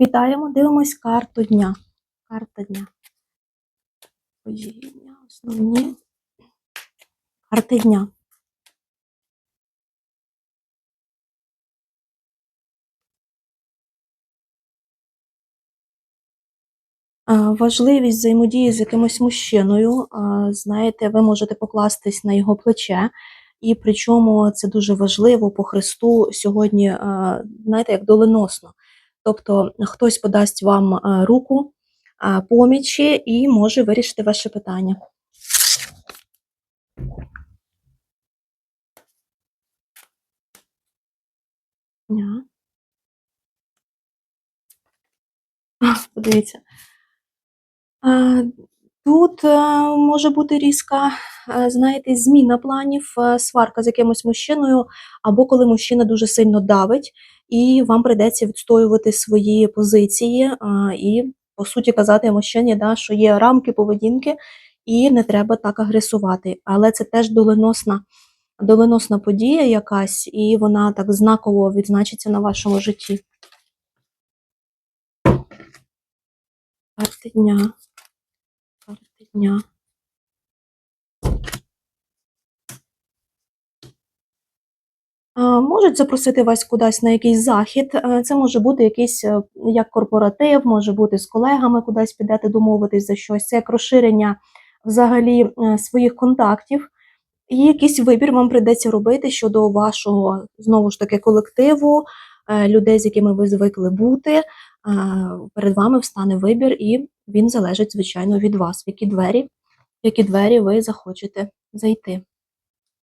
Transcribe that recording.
Вітаємо, дивимось карту дня. Карта дня. Події основні. Карти дня. Важливість взаємодії з якимось мужчиною. Знаєте, ви можете покластись на його плече, і причому це дуже важливо по Христу сьогодні, знаєте, як доленосно. Тобто хтось подасть вам руку помічі і може вирішити ваше питання. Подивіться. Тут е, може бути різка, е, знаєте, зміна планів, е, сварка з якимось мужчиною, або коли мужчина дуже сильно давить, і вам прийдеться відстоювати свої позиції, і, по суті, казати мужчині, да, що є рамки поведінки, і не треба так агресувати. Але це теж доленосна, доленосна подія якась, і вона так знаково відзначиться на вашому житті. Карти дня. Карти дня. Можуть запросити вас кудись на якийсь захід. Е, Це може бути якийсь е, як корпоратив, може бути з колегами кудись підете домовитись за щось. Це як розширення взагалі е, своїх контактів. І якийсь вибір вам прийдеться робити щодо вашого знову ж таки колективу, людей, з якими ви звикли бути. Перед вами встане вибір, і він залежить, звичайно, від вас, в які двері, в які двері ви захочете зайти.